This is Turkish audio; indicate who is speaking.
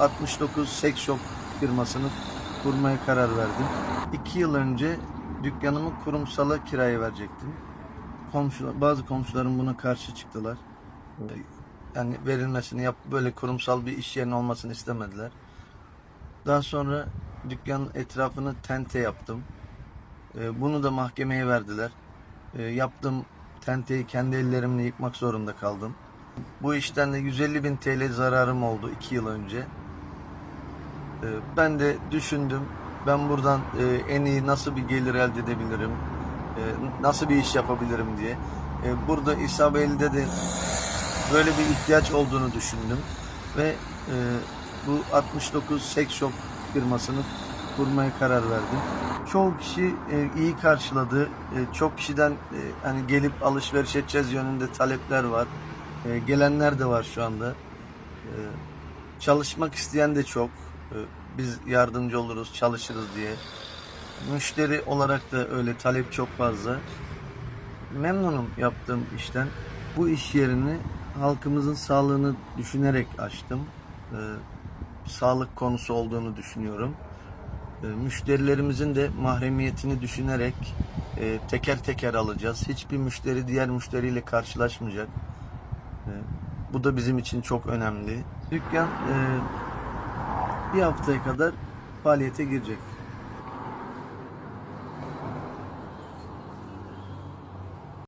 Speaker 1: 69 Sex Shop firmasını kurmaya karar verdim. İki yıl önce dükkanımı kurumsala kiraya verecektim. Komşular, bazı komşularım buna karşı çıktılar. Yani verilmesini yap böyle kurumsal bir iş yerinin olmasını istemediler. Daha sonra dükkanın etrafını tente yaptım. Ee, Bunu da mahkemeye verdiler. Ee, Yaptığım tenteyi kendi ellerimle yıkmak zorunda kaldım. Bu işten de 150 bin TL zararım oldu 2 yıl önce. Ee, Ben de düşündüm. Ben buradan e, en iyi nasıl bir gelir elde edebilirim? e, Nasıl bir iş yapabilirim diye. E, Burada İsa Beyli'de de böyle bir ihtiyaç olduğunu düşündüm. Ve bu 69 Sex Shop firmasını kurmaya karar verdim. Çoğu kişi iyi karşıladı. Çok kişiden hani gelip alışveriş edeceğiz yönünde talepler var. Gelenler de var şu anda. Çalışmak isteyen de çok. E, biz yardımcı oluruz, çalışırız diye. Müşteri olarak da öyle talep çok fazla. Memnunum yaptığım işten. Bu iş yerini halkımızın sağlığını düşünerek açtım. E, sağlık konusu olduğunu düşünüyorum. E, müşterilerimizin de mahremiyetini düşünerek e, teker teker alacağız. Hiçbir müşteri diğer müşteriyle karşılaşmayacak. Bu da bizim için çok önemli. Dükkan e, bir haftaya kadar faaliyete girecek.